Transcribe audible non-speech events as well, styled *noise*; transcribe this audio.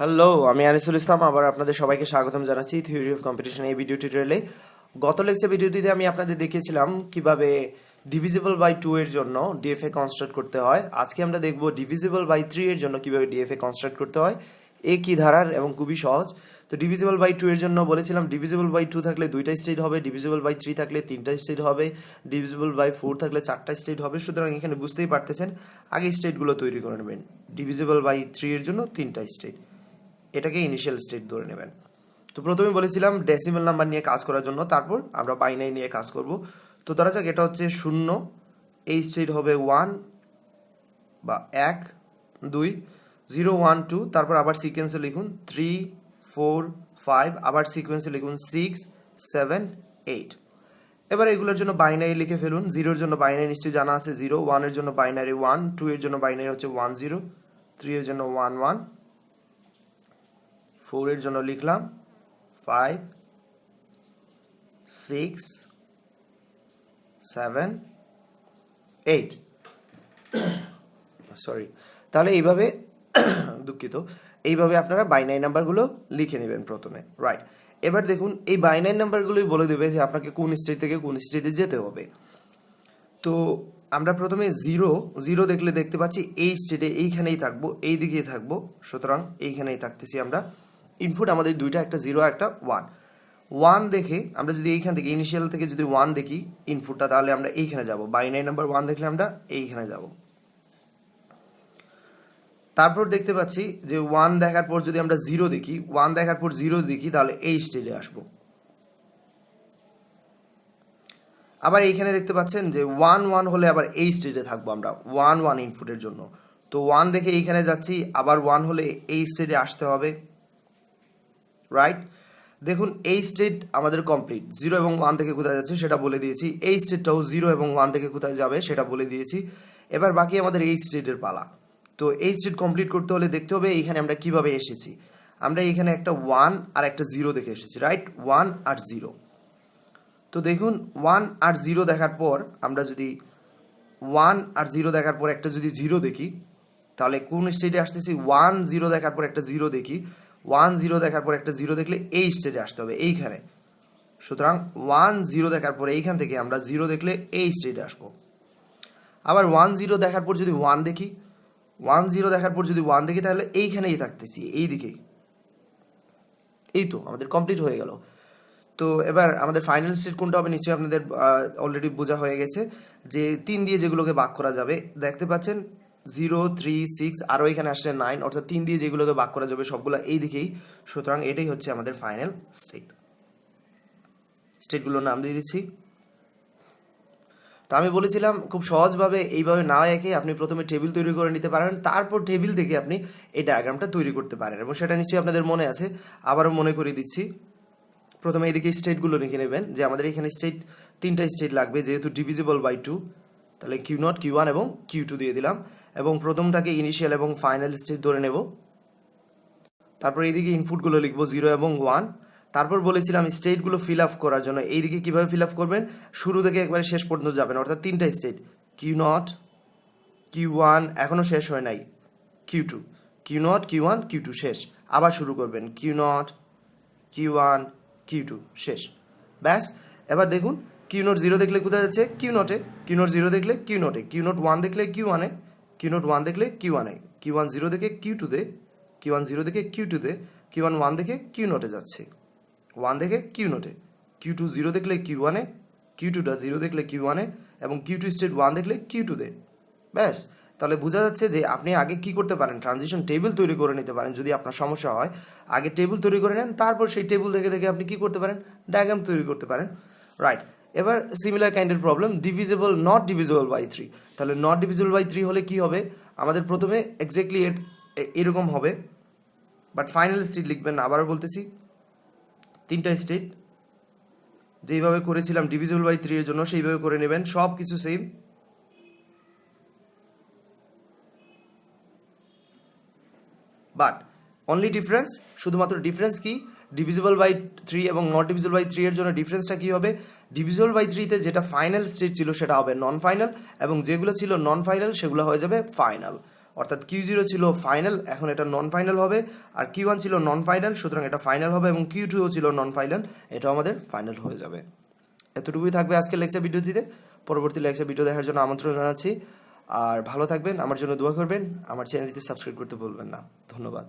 Hello আমি আনিসুল ইসলাম, আবার আপনাদের সবাইকে স্বাগতম জানাচ্ছি থিওরি অফ কম্পিটিশন এই ভিডিও টিউটোরিয়ালে গত লেকচার ভিডিওটিতে আমি আপনাদের দেখিয়েছিলাম কীভাবে ডিভিজিবল বাই টু এর জন্য ডিএফএ কনস্ট্রাক্ট করতে হয়। আজকে আমরা দেখব ডিভিজিবল বাই থ্রি এর জন্য কীভাবে ডিএফএ কনস্ট্রাক্ট করতে হয়। এ কি ধারার এবং খুবই সহজ। তো ডিভিজিবল বাই টু এর জন্য বলেছিলাম ডিভিজিবল বাই টু থাকলে দুইটা স্টেট হবে ডিভিজিবল বাই থ্রি থাকলে তিনটা স্টেট হবে ডিভিজিবল বাই ফোর থাকলে চারটা স্টেট হবে। সুতরাং এখানে বুঝতেই পারতেছেন, আগে স্টেটগুলো তৈরি করে নেবেন। ডিভিজিবল বাই থ্রি এর জন্য তিনটা স্টেট এটাকে ইনিশিয়াল স্টেট ধরে নেবেন। তো প্রথমে বলেছিলাম ডেসিমেল নাম্বার নিয়ে কাজ করার জন্য, তারপর আমরা বাইনারি নিয়ে কাজ করব। তো ধরা যাক এটা হচ্ছে শূন্য এই স্টেট হবে ওয়ান বা এক, দুই জিরো ওয়ান টু তারপর আবার সিকোয়েন্সে লিখুন থ্রি ফোর ফাইভ আবার সিকোয়েন্সে লিখুন সিক্স সেভেন এইট এবার এগুলোর জন্য বাইনারি লিখে ফেলুন। জিরোর জন্য বাইনারি নিশ্চয়ই জানা আছে। জিরো ওয়ানের জন্য বাইনারি ওয়ান টু এর জন্য বাইনারি হচ্ছে ওয়ান জিরো থ্রি এর জন্য ওয়ান ওয়ান ফোরের জন্য লিখলাম five six seven eight sorry তাহলে এইভাবে *coughs* দুঃখিত। এইভাবে আপনারা বাইনারি নাম্বারগুলো লিখে নেবেন প্রথমে। রাইট এবার দেখুন, এই বাইনারি নাম্বারগুলোই বলে দেবে যে আপনাকে কোন স্টেট থেকে কোন স্টেটে যেতে হবে। তো আমরা প্রথমে জিরো জিরো দেখলে দেখতে পাচ্ছি এই স্টেটে এইখানেই থাকব এই দিকেই থাকব। সুতরাং এইখানেই থাকতেছি আমরা। ইনপুট আমাদের দুইটা, একটা জিরো একটা ওয়ান ওয়ান দেখে আমরা যদি এইখান থেকে ইনিশিয়াল থেকে যদি ওয়ান দেখি ইনপুটটা তাহলে আমরা এইখানে যাব। বাইনারি নাম্বার ওয়ান দেখলে আমরা এইখানে যাব। তারপর দেখতে পাচ্ছি যে ওয়ান দেখার পর যদি আমরা জিরো দেখি ওয়ান দেখার পর জিরো দেখি, তাহলে এই স্টেজে আসব। আবার এইখানে দেখতে পাচ্ছেন যে ওয়ান ওয়ান হলে আবার এই স্টেজে থাকব আমরা ওয়ান ওয়ান ইনপুটের জন্য। তো ওয়ান দেখে এইখানে যাচ্ছি, আবার ওয়ান হলে এই স্টেজে আসতে হবে। রাইট দেখুন, এই স্টেট আমাদের কমপ্লিট জিরো এবং ওয়ান থেকে কোথায় যাচ্ছে সেটা বলে দিয়েছি। এই স্টেটটাও জিরো এবং ওয়ান থেকে কোথায় যাবে সেটা বলে দিয়েছি। এবার বাকি আমাদের এই স্টেটের পালা। তো এই স্টেট কমপ্লিট করতে হলে দেখতে হবে এইখানে আমরা কীভাবে এসেছি। আমরা এখানে একটা ওয়ান আর একটা জিরো দেখে এসেছি রাইট ওয়ান আর জিরো তো দেখুন ওয়ান আর জিরো দেখার পর আমরা যদি ওয়ান আর জিরো দেখার পর একটা যদি জিরো দেখি, তাহলে কোন স্টেটে আসতেছি? ওয়ান জিরো দেখার পর একটা জিরো দেখি। ওয়ান জিরো দেখার পর একটা জিরো দেখলে এই স্টেজে আসতে হবে, এইখানে। সুতরাং ওয়ান জিরো দেখার পর এইখান থেকে আমরা জিরো দেখলে এই স্টেজে আসব। আবার ওয়ান জিরো দেখার পর যদি ওয়ান দেখি, ওয়ান জিরো দেখার পর যদি ওয়ান দেখি, তাহলে এইখানেই থাকতেছি এই দিকেই এই তো, আমাদের কমপ্লিট হয়ে গেল। তো এবার আমাদের ফাইনাল স্টেট কোনটা হবে নিশ্চয়ই আপনাদের অলরেডি বোঝা হয়ে গেছে। যে তিন দিয়ে যেগুলোকে বাক করা যাবে, দেখতে পাচ্ছেন জিরো থ্রি সিক্স আরও এখানে আসছে নাইন অর্থাৎ তিন দিয়ে যেগুলোকে ভাগ করা যাবে সবগুলো এই দিকেই। সুতরাং এটাই হচ্ছে আমাদের ফাইনাল স্টেট স্টেটগুলোর নাম দিয়ে দিচ্ছি। তো আমি বলেছিলাম, খুব সহজভাবে এইভাবে না একে আপনি প্রথমে টেবিল তৈরি করে নিতে পারেন, তারপর টেবিল থেকে আপনি এই ডায়াগ্রামটা তৈরি করতে পারেন। এবং সেটা নিশ্চয়ই আপনাদের মনে আছে, আবারও মনে করে দিচ্ছি। প্রথমে এদিকে স্টেটগুলো লিখে নেবেন, যে আমাদের এখানে স্টেট তিনটা স্টেট লাগবে, যেহেতু ডিভিজিবল বাই টু তাহলে কিউ নট কিউ ওয়ান এবং কিউ টু দিয়ে দিলাম। এবং প্রথমটাকে ইনিশিয়াল এবং ফাইনাল স্টেট ধরে নেব। তারপর এইদিকে ইনপুটগুলো লিখব জিরো এবং ওয়ান তারপর বলেছিলাম স্টেটগুলো ফিল আপ করার জন্য। এইদিকে কীভাবে ফিল আপ করবেন? শুরু থেকে একবারে শেষ পর্যন্ত যাবেন, অর্থাৎ তিনটা state q naught q one এখনও শেষ হয় নাই। Q two q naught q one q two শেষ। আবার শুরু করবেন। Q naught q one q two শেষ। ব্যাস, এবার দেখুন কিউ নোট জিরো দেখলে কোথায় যাচ্ছে? কিউ নটে কিউ নোট জিরো দেখলে কিউ নোটে কিউ নোট ওয়ান দেখলে কিউ ওয়ানে কিউ নোট ওয়ান দেখলে কিউ ওয়ানে কিউ ওয়ান জিরো দেখে কিউ টুতে কিউ ওয়ান জিরো দেখে কিউ টুতে কিউ ওয়ান ওয়ান দেখে কিউ নোটে যাচ্ছে। ওয়ান দেখে কিউ নোটে কিউ টু জিরো দেখলে কিউ ওয়ানে কিউ টুটা জিরো দেখলে কিউ ওয়ানে এবং কিউ টু স্টেট ওয়ান দেখলে কিউ টুতে ব্যাস, তাহলে বোঝা যাচ্ছে যে আপনি আগে কি করতে পারেন? ট্রানজিশন টেবিল তৈরি করে নিতে পারেন যদি আপনার সমস্যা হয়। আগে টেবিল তৈরি করে নেন, তারপর সেই টেবিল থেকে থেকে আপনি কি করতে পারেন? ডায়াগ্রাম তৈরি করতে পারেন। রাইট এবার similar কাইন্ডের problem divisible not divisible by three তাহলে নট ডিভিজিবল বাই থ্রি হলে কি হবে? আমাদের প্রথমে এক্স্যাক্টলি এরকম হবে। বাট ফাইনাল স্টেট লিখবেন আবারও বলতেছি। তিনটা স্টেট যেইভাবে করেছিলাম ডিভিজিবল বাই থ্রি এর জন্য সেইভাবে করে নেবেন। সব কিছু সেম বাট অনলি ডিফারেন্স শুধুমাত্র ডিফারেন্স কি? ডিভিজিবল বাই থ্রি এবং নট ডিভিজিবল বাই থ্রি এর জন্য ডিফারেন্সটা কী হবে? ডিভিজিবল বাই থ্রিতে যেটা ফাইনাল স্টেট ছিল সেটা হবে নন ফাইনাল এবং যেগুলো ছিল নন ফাইনাল সেগুলো হয়ে যাবে ফাইনাল অর্থাৎ কিউ জিরো ছিল ফাইনাল এখন এটা নন ফাইনাল হবে। আর কিউ ওয়ান ছিল নন ফাইনাল সুতরাং এটা ফাইনাল হবে এবং কিউ টুও ছিল নন ফাইনাল এটাও আমাদের ফাইনাল হয়ে যাবে। এতটুকুই থাকবে আজকের লেকচার ভিডিওটিতে। পরবর্তী লেকচার ভিডিও দেখার জন্য আমন্ত্রণ জানাচ্ছি। আর ভালো থাকবেন, আমার জন্য দোয়া করবেন। আমার চ্যানেলটি সাবস্ক্রাইব করতে ভুলবেন না। ধন্যবাদ।